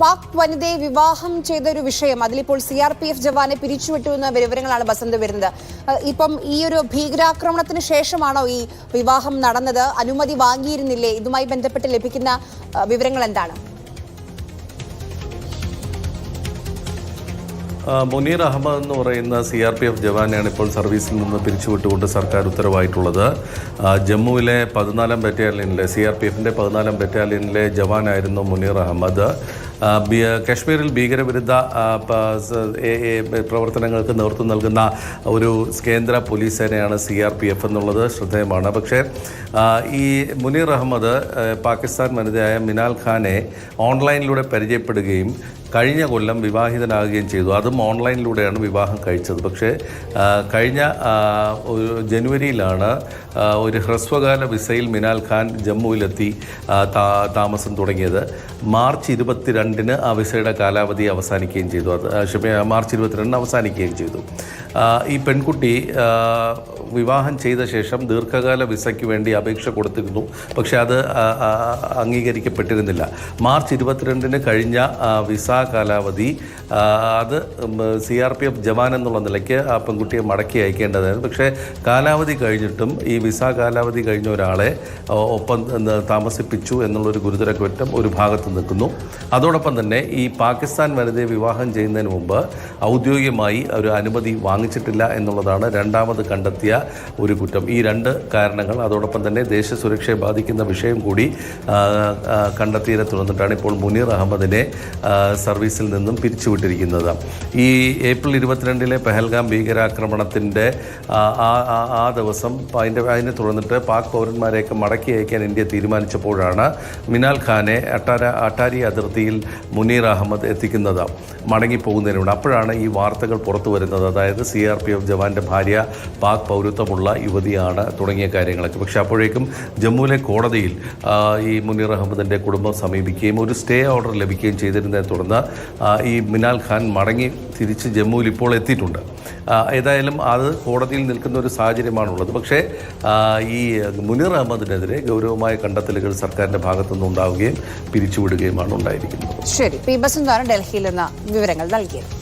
പാക് വനിതയെ വിവാഹം ചെയ്ത ഒരു വിഷയം. അതിലിപ്പോൾ സി ആർ പി എഫ് ജവാനെ പിരിച്ചുവിട്ടു എന്ന വിവരങ്ങളാണ് ബസന്ത് വരുന്നത്. ഇപ്പം ഈ ഒരു ഭീകരാക്രമണത്തിന് ശേഷമാണോ ഈ വിവാഹം നടന്നത്? അനുമതി വാങ്ങിയിരുന്നില്ലേ? ഇതുമായി ബന്ധപ്പെട്ട് ലഭിക്കുന്ന വിവരങ്ങൾ എന്താണ്? മുനീർ അഹമ്മദ് എന്ന് പറയുന്ന സി ആർ പി എഫ് ജവാനെയാണ് ഇപ്പോൾ സർവീസിൽ നിന്ന് പിരിച്ചുവിട്ടുകൊണ്ട് സർക്കാർ ഉത്തരവായിട്ടുള്ളത്. ജമ്മുവിലെ പതിനാലാം ബറ്റാലിയനിലെ സി ആർ പി എഫിന്റെ പതിനാലാം ബറ്റാലിയനിലെ ജവാനായിരുന്നു മുനീർ അഹമ്മദ്. കാശ്മീരിൽ ഭീകരവിരുദ്ധ പ്രവർത്തനങ്ങൾക്ക് നേതൃത്വം നൽകുന്ന ഒരു കേന്ദ്ര പോലീസ് സേനയാണ് സി ആർ പി എഫ് എന്നുള്ളത് ശ്രദ്ധേയമാണ്. പക്ഷേ ഈ മുനീർ അഹമ്മദ് പാകിസ്ഥാൻ വനിതയായ മിനാൽ ഖാനെ ഓൺലൈനിലൂടെ പരിചയപ്പെടുകയും കഴിഞ്ഞ കൊല്ലം വിവാഹിതനാകുകയും ചെയ്തു. അതും ഓൺലൈനിലൂടെയാണ് വിവാഹം കഴിച്ചത്. പക്ഷേ കഴിഞ്ഞ ഒരു ജനുവരിയിലാണ് ഒരു ഹ്രസ്വകാല വിസയിൽ മിനാൽ ഖാൻ ജമ്മുവിലെത്തി താമസം തുടങ്ങിയത്. മാർച്ച് ഇരുപത്തിരണ്ടിന് ആ വിസയുടെ കാലാവധി അവസാനിക്കുകയും ചെയ്തു. അത് മാർച്ച് ഇരുപത്തിരണ്ടിന് അവസാനിക്കുകയും ചെയ്തു. ഈ പെൺകുട്ടി വിവാഹം ചെയ്ത ശേഷം ദീർഘകാല വിസയ്ക്ക് വേണ്ടി അപേക്ഷ കൊടുത്തിരുന്നു. പക്ഷേ അത് അംഗീകരിക്കപ്പെട്ടിരുന്നില്ല. മാർച്ച് ഇരുപത്തിരണ്ടിന് കഴിഞ്ഞ വിസ കാലാവധി അത് സി ആർ പി എഫ് ജവാൻ എന്നുള്ള നിലയ്ക്ക് ആ പെൺകുട്ടിയെ മടക്കി അയക്കേണ്ടതായിരുന്നു. പക്ഷേ കാലാവധി കഴിഞ്ഞിട്ടും ഈ വിസ കാലാവധി കഴിഞ്ഞ ഒരാളെ ഒപ്പം താമസിപ്പിച്ചു എന്നുള്ളൊരു ഗുരുതര കുറ്റം ഒരു ഭാഗത്ത് നിൽക്കുന്നു. അതോടൊപ്പം തന്നെ ഈ പാകിസ്ഥാൻ വനിതയെ വിവാഹം ചെയ്യുന്നതിന് മുമ്പ് ഔദ്യോഗികമായി ഒരു അനുമതി വാങ്ങിച്ചിട്ടില്ല എന്നുള്ളതാണ് രണ്ടാമത് കണ്ടെത്തിയ ഒരു കുറ്റം. ഈ രണ്ട് കാരണങ്ങൾ അതോടൊപ്പം തന്നെ ദേശസുരക്ഷയെ ബാധിക്കുന്ന വിഷയം കൂടി കണ്ടെത്തിയതിനെ തുടർന്നിട്ടാണ് ഇപ്പോൾ മുനീർ അഹമ്മദിനെ സർവീസിൽ നിന്നും പിരിച്ചുവിട്ടിരിക്കുന്നത്. ഈ ഏപ്രിൽ ഇരുപത്തിരണ്ടിലെ പെഹൽഗാം ഭീകരാക്രമണത്തിന്റെ ആ ദിവസം അതിന്റെ അതിനെ തുടർന്നിട്ട് പാക് പൗരന്മാരെയൊക്കെ മടക്കി അയക്കാൻ ഇന്ത്യ തീരുമാനിച്ചപ്പോഴാണ് മിനാൽ ഖാനെ അട്ടാര അട്ടാരി അതിർത്തിയിൽ മുനീർ അഹമ്മദ് എത്തിക്കുന്നത്. മടങ്ങിപ്പോകുന്നതിനുണ്ട് അപ്പോഴാണ് ഈ വാർത്തകൾ പുറത്തു വരുന്നത്. അതായത് സി ആർ പി എഫ് ജവാന്റെ ഭാര്യ പാക് പൗരത്വമുള്ള യുവതിയാണ് തുടങ്ങിയ കാര്യങ്ങളൊക്കെ. പക്ഷേ അപ്പോഴേക്കും ജമ്മുവിലെ കോടതിയിൽ ഈ മുനീർ അഹമ്മദിന്റെ കുടുംബം സമീപിക്കുകയും ഒരു സ്റ്റേ ഓർഡർ ലഭിക്കുകയും ചെയ്തിരുന്നതിനെ തുടർന്ന് ഈ മിനാൽ ഖാൻ മടങ്ങി തിരിച്ച് ജമ്മുവിൽ ഇപ്പോൾ എത്തിയിട്ടുണ്ട്. ഏതായാലും അത് കോടതിയിൽ നിൽക്കുന്ന ഒരു സാഹചര്യമാണുള്ളത്. പക്ഷേ ഈ മുനീർ അഹമ്മദിനെതിരെ ഗൗരവമായ കണ്ടെത്തലുകൾ സർക്കാരിന്റെ ഭാഗത്തുനിന്ന് ഉണ്ടാവുകയും പിരിച്ചുവിടുകയുമാണ് ഉണ്ടായിരിക്കുന്നത്. ശരി പി. ബസ് ഡൽഹിയിൽ നിന്ന് വിവരങ്ങൾ നൽകിയത്.